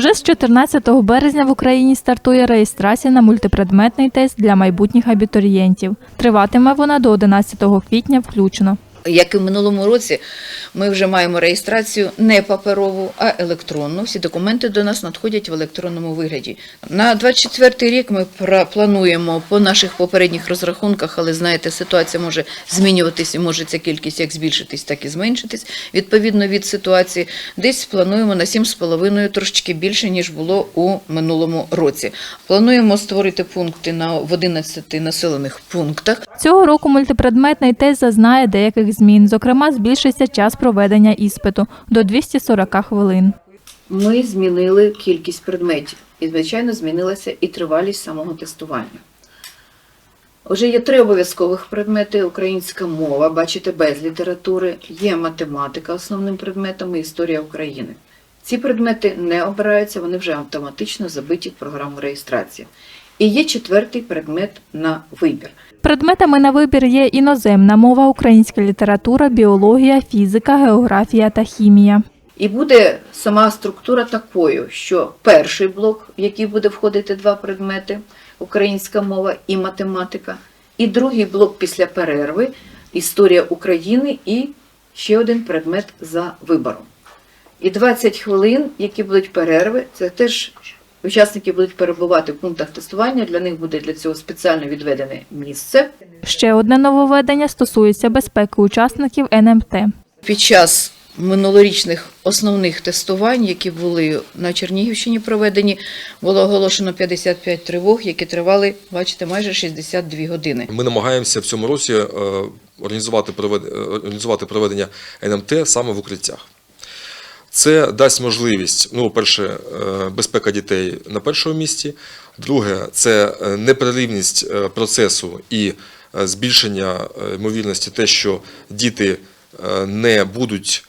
Вже з 14 березня в Україні стартує реєстрація на мультипредметний тест для майбутніх абітурієнтів. Триватиме вона до 11 квітня включно. Як і в минулому році, ми вже маємо реєстрацію не паперову, а електронну. Всі документи до нас надходять в електронному вигляді. На 24 рік ми плануємо по наших попередніх розрахунках, але знаєте, ситуація може змінюватись і може ця кількість як збільшитись, так і зменшитись. Відповідно від ситуації, десь плануємо на 7,5 трошечки більше, ніж було у минулому році. Плануємо створити пункти на в 11 населених пунктах. Цього року мультипредметний тест зазнає деяких змін. Зокрема, збільшиться час проведення іспиту до 240 хвилин. Ми змінили кількість предметів і, звичайно, змінилася і тривалість самого тестування. Вже є три обов'язкових предмети: українська мова, бачите, без літератури, є математика основним предметом і історія України. Ці предмети не обираються, вони вже автоматично забиті в програму реєстрації. І є четвертий предмет на вибір. Предметами на вибір є іноземна мова, українська література, біологія, фізика, географія та хімія. І буде сама структура такою, що перший блок, в який буде входити два предмети українська мова і математика, і другий блок після перерви історія України і ще один предмет за вибором. І 20 хвилин, які будуть перерви, це теж учасники будуть перебувати в пунктах тестування. Для них буде для цього спеціально відведене місце. Ще одне нововведення стосується безпеки учасників НМТ. Під час минулорічних основних тестувань, які були на Чернігівщині проведені, було оголошено 55 тривог, які тривали, бачите, майже 62 години. Ми намагаємося в цьому році е, е, організувати проведення НМТ саме в укриттях. Це дасть можливість, ну, перше, е, безпека дітей на першому місці. Друге, це е, непреривність е, процесу і збільшення ймовірності те, що діти не будуть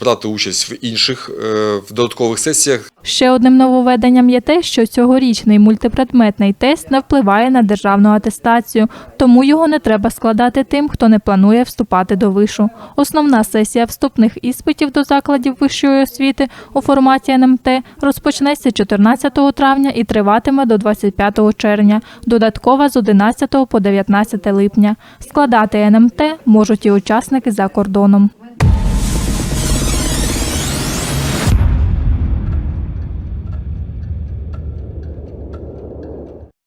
брати участь в інших е, в додаткових сесіях, Ще одним нововведенням є те, що цьогорічний мультипредметний тест не впливає на державну атестацію, тому його не треба складати тим, хто не планує вступати до вишу. Основна сесія вступних іспитів до закладів вищої освіти у форматі НМТ розпочнеться 14 травня і триватиме до 25 червня. Додаткова з 11 по 19 липня. Складати НМТ можуть і учасники за кордоном.